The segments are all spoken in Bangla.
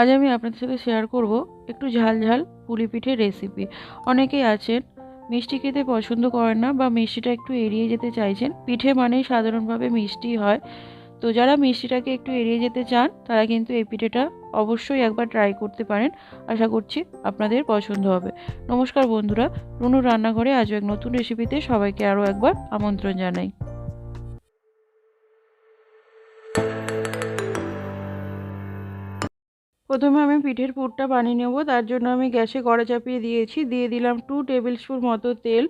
আজ আমি আপনাদের সাথে শেয়ার করব একটু ঝাল ঝাল পুলি পিঠের রেসিপি অনেকেই আছেন, মিষ্টি খেতে পছন্দ করেন না বা মিষ্টিটা একটু এড়িয়ে যেতে চাইছেন। পিঠে মানেই সাধারণভাবে মিষ্টি হয়। তো যারা মিষ্টিটাকে একটু এড়িয়ে যেতে চান, তারা কিন্তু এই পিঠেটা অবশ্যই একবার ট্রাই করতে পারেন। আশা করছি আপনাদের পছন্দ হবে। নমস্কার বন্ধুরা রুনু রান্নাঘরে আজও এক নতুন রেসিপিতে সবাইকে আরও একবার আমন্ত্রণ জানাই। প্রথমে আমি পিঠের পুরটা বানিয়ে নেব, তার জন্য আমি গ্যাসে কড়া চাপিয়ে দিয়েছি, দিয়ে দিলাম টু টেবিল স্পুন মতো তেল।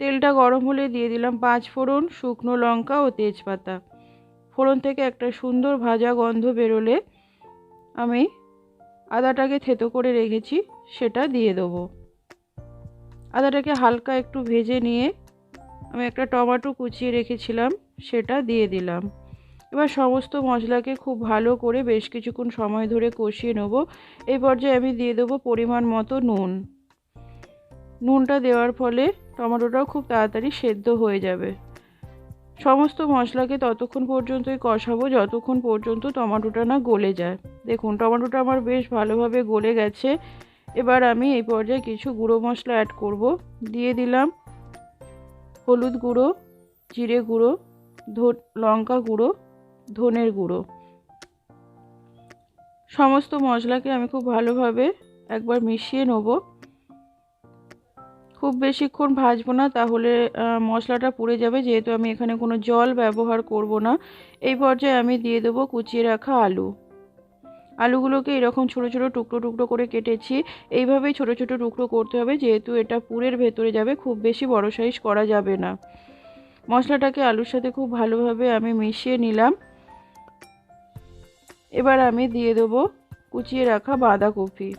তেলটা গরম হলে দিয়ে দিলাম পাঁচ ফোড়ন, শুকনো লঙ্কা ও তেজপাতা। ফোড়ন থেকে একটা সুন্দর ভাজা গন্ধ বেরোলে আমি আদাটাকে থেতো করে রেখেছি, সেটা দিয়ে দেবো। আদাটাকে হালকা একটু ভেজে নিয়ে আমি একটা টমেটো কুচিয়ে রেখেছিলাম, সেটা দিয়ে দিলাম। এবার সমস্ত মশলাকে খুব ভালো করে বেশ কিছুক্ষণ সময় ধরে কষিয়ে নেব। এই পর্যায়ে আমি দিয়ে দেবো পরিমাণ মতো নুন। নুনটা দেওয়ার ফলে টমেটোটাও খুব তাড়াতাড়ি সেদ্ধ হয়ে যাবে। সমস্ত মশলাকে ততক্ষণ পর্যন্তই কষাবো, যতক্ষণ পর্যন্ত টমেটোটা না গলে যায়। দেখুন, টমেটোটা আমার বেশ ভালোভাবে গলে গেছে। এবার আমি এই পর্যায়ে কিছু গুঁড়ো মশলা অ্যাড করব। দিয়ে দিলাম হলুদ গুঁড়ো, জিরে গুঁড়ো লঙ্কা গুঁড়ো ধনের গুঁড়ো। সমস্ত মশলাকে আমি খুব ভালোভাবে একবার মিশিয়ে নেব। খুব বেশিক্ষণ ভাজবো না, তাহলে মশলাটা পুড়ে যাবে, যেহেতু আমি এখানে কোনো জল ব্যবহার করব না। এই পর্যায়ে আমি দিয়ে দেবো কুচিয়ে রাখা আলু। আলুগুলোকে এরকম ছোট ছোট টুকরো টুকরো করে কেটেছি। এইভাবেই ছোট ছোট টুকরো করতে হবে, যেহেতু এটা পুরের ভেতরে যাবে, খুব বেশি বড় সাইজ করা যাবে না। মশলাটাকে আলুর সাথে খুব ভালোভাবে আমি মিশিয়ে নিলাম। এবার আমি দিয়ে দেবো কুচিয়ে রাখা বাঁধাকপি।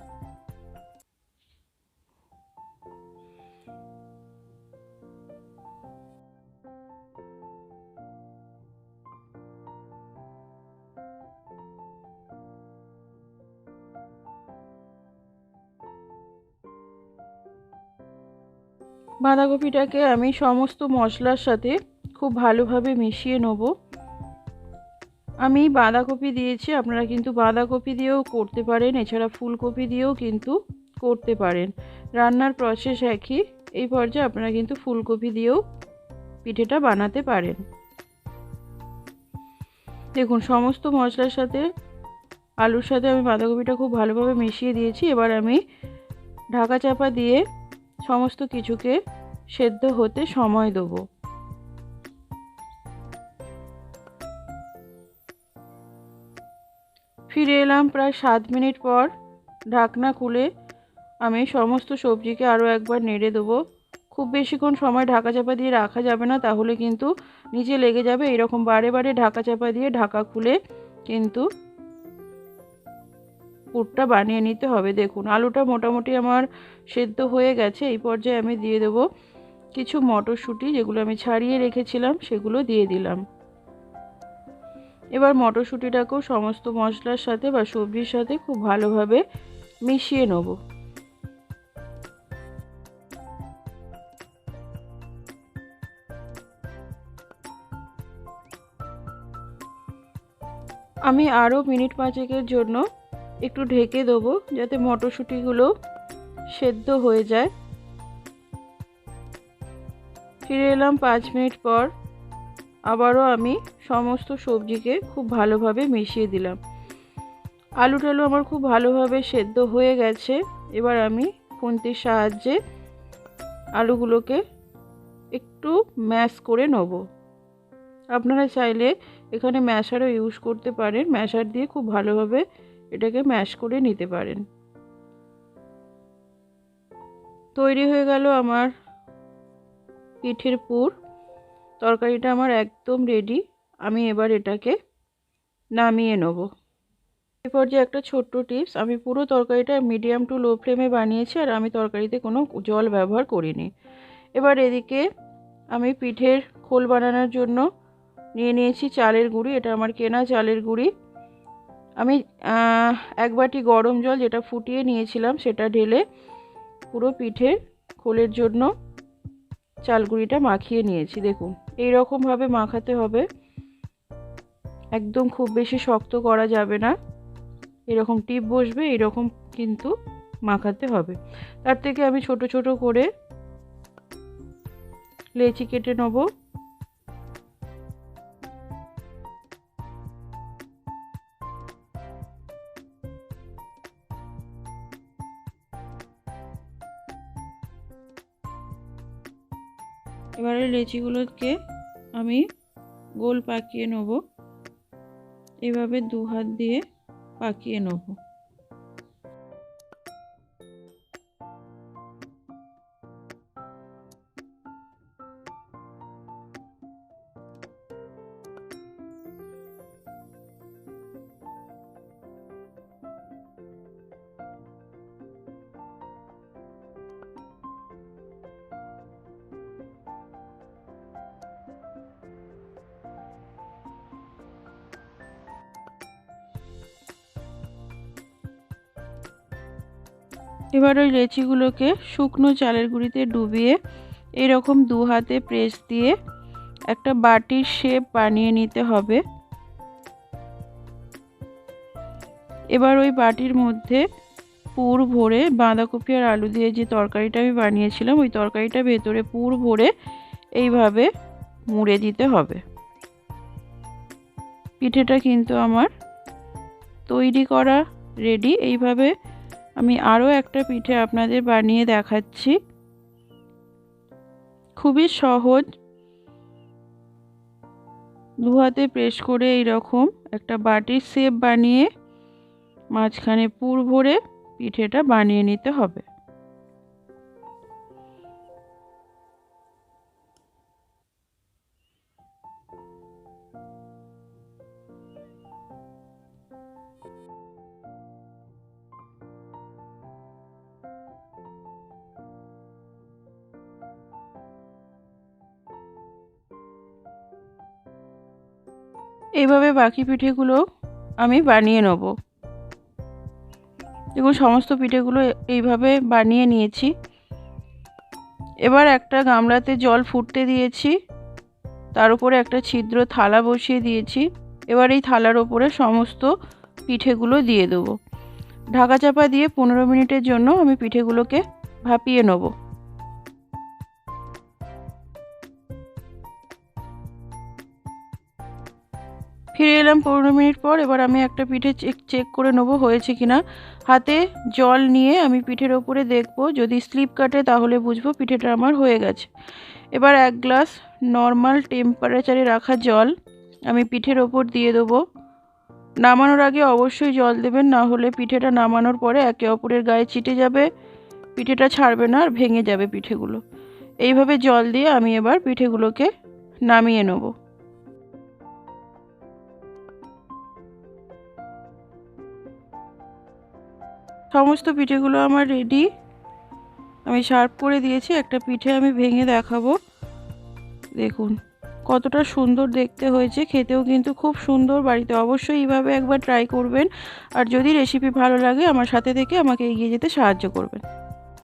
বাঁধাকপিটাকে আমি সমস্ত মশলার সাথে খুব ভালোভাবে মিশিয়ে নেব। আমি বাঁধাকপি দিয়েছি, আপনারা কিন্তু বাঁধাকপি দিয়েও করতে পারেন, এছাড়া ফুলকপি দিয়েও কিন্তু করতে পারেন। রান্নার প্রসেস একই, এই পর্যায়ে আপনারা কিন্তু ফুলকপি দিয়েও পিঠেটা বানাতে পারেন। দেখুন, সমস্ত মশলার সাথে আলুর সাথে আমি বাঁধাকপিটা খুব ভালোভাবে মিশিয়ে দিয়েছি। এবার আমি ঢাকা চাপা দিয়ে সমস্ত কিছুকে সেদ্ধ হতে সময় দেবো। ফিরে এলাম প্রায় সাত মিনিট পর ঢাকনা খুলে আমি সমস্ত সবজিকে আরও একবার নেড়ে দেবো। খুব বেশিক্ষণ সময় ঢাকা চাপা দিয়ে রাখা যাবে না, তাহলে কিন্তু নিচে লেগে যাবে। এরকম বারে বারে ঢাকা চাপা দিয়ে ঢাকা খুলে কিন্তু পুরটা বানিয়ে নিতে হবে। দেখুন, আলুটা মোটামুটি আমার সেদ্ধ হয়ে গেছে। এই পর্যায়ে আমি দিয়ে দেবো কিছু মটরশুঁটি, যেগুলো আমি ছাড়িয়ে রেখেছিলাম, সেগুলো দিয়ে দিলাম। এবার মটরশুঁটিটাকেও সমস্ত মশলার সাথে বা সবজির সাথে খুব ভালোভাবে মিশিয়ে নেব। আমি আরও মিনিট পাঁচেকের জন্য একটু ঢেকে দেবো যাতে মটরশুঁটিগুলো সেদ্ধ হয়ে যায়। ফিরে এলাম পাঁচ মিনিট পর। আবারও আমি সমস্ত সবজিকে খুব ভালোভাবে মিশিয়ে দিলাম। আলু টালু আমার খুব ভালোভাবে সেদ্ধ হয়ে গেছে। এবার আমি খুন্তির সাহায্যে আলুগুলোকে একটু ম্যাশ করে নেব। আপনারা চাইলে এখানে ম্যাশারও ইউজ করতে পারেন। ম্যাশার দিয়ে খুব ভালোভাবে এটাকে ম্যাশ করে নিতে পারেন। তৈরি হয়ে গেল আমার পিঠের পুর। তরকারিটা আমার একদম রেডি আমি এবার এটাকে নামিয়ে নেব। এরপর যে একটা ছোট্ট টিপস আমি পুরো তরকারিটা মিডিয়াম টু লো ফ্লেমে বানিয়েছি আর আমি তরকারিতে কোনো জল ব্যবহার করিনি। এবার এদিকে আমি পিঠের খোল বানানোর জন্য নিয়ে নিয়েছি চালের গুঁড়ি, এটা আমার কেনা চালের গুঁড়ি। আমি এক বাটি গরম জল যেটা ফুটিয়ে নিয়েছিলাম সেটা ঢেলে পুরো পিঠের খোলের জন্য চালগুড়িটা মাখিয়ে নিয়েছি, দেখুন। এই রকমভাবে মাখাতে হবে। একদম খুব বেশি শক্ত করা যাবে না। এরকম টিপ বসবে, এরকম কিন্তু মাখাতে হবে। তার থেকে আমি ছোট ছোট করে লেচি কেটে নেব। এবারে লেচিগুলোকে আমি গোল পাকিয়ে নেব। এভাবে দু হাত দিয়ে পাকিয়ে নেব। এবার ওই লেচিগুলোকে শুকনো চালের গুঁড়িতে ডুবিয়ে এরকম দু হাতে প্রেস দিয়ে একটা বাটির শেপ বানিয়ে নিতে হবে। এবার ওই বাটির মধ্যে পুর ভরে বাঁধাকপি আর আলু দিয়ে যে তরকারিটা আমি বানিয়েছিলাম, ওই তরকারিটা ভেতরে পুর ভরে এইভাবে মুড়ে দিতে হবে। পিঠেটা কিন্তু আমার তৈরি করা রেডি এইভাবে আমি আরও একটা পিঠে আপনাদের বানিয়ে দেখাচ্ছি। খুবই সহজ। দু হাতে প্রেস করে এইরকম একটা বাটির শেপ বানিয়ে মাঝখানে পুর ভরে পিঠেটা বানিয়ে নিতে হবে। এইভাবে বাকি পিঠেগুলো আমি বানিয়ে নেব। দেখুন, সমস্ত পিঠেগুলো এইভাবে বানিয়ে নিয়েছি। এবার একটা গামলাতে জল ফুটতে দিয়েছি। তার উপরে একটা ছিদ্র থালা বসিয়ে দিয়েছি। এবার এই থালার ওপরে সমস্ত পিঠেগুলো দিয়ে দেবো। ঢাকা চাপা দিয়ে পনেরো মিনিটের জন্য আমি পিঠেগুলোকে ভাপিয়ে নেব। এলাম পনেরো মিনিট পর, এবার আমি একটা পিঠে চেক চেক করে নেব হয়েছে কি না হাতে জল নিয়ে আমি পিঠের ওপরে দেখব, যদি স্লিপ কাটে তাহলে বুঝব পিঠেটা আমার হয়ে গেছে। এবার এক গ্লাস নর্মাল টেম্পারেচারে রাখা জল আমি পিঠের ওপর দিয়ে দেবো। নামানোর আগে অবশ্যই জল দেবেন, না হলে পিঠেটা নামানোর পরে একে অপরের গায়ে চিটে যাবে, পিঠেটা ছাড়বে না আর ভেঙে যাবে পিঠেগুলো। এইভাবে জল দিয়ে আমি এবার পিঠেগুলোকে নামিয়ে নেব। সমস্ত পিঠেগুলো আমার রেডি আমি শার্প করে দিয়েছি, একটা পিঠে আমি ভেঙে দেখাবো। দেখুন, কতটা সুন্দর দেখতে হয়েছে, খেতেও কিন্তু খুব সুন্দর বাড়িতে। অবশ্যই এইভাবে একবার ট্রাই করবেন। আর যদি রেসিপি ভালো লাগে, আমার সাথে থেকে আমাকে এগিয়ে যেতে সাহায্য করবেন।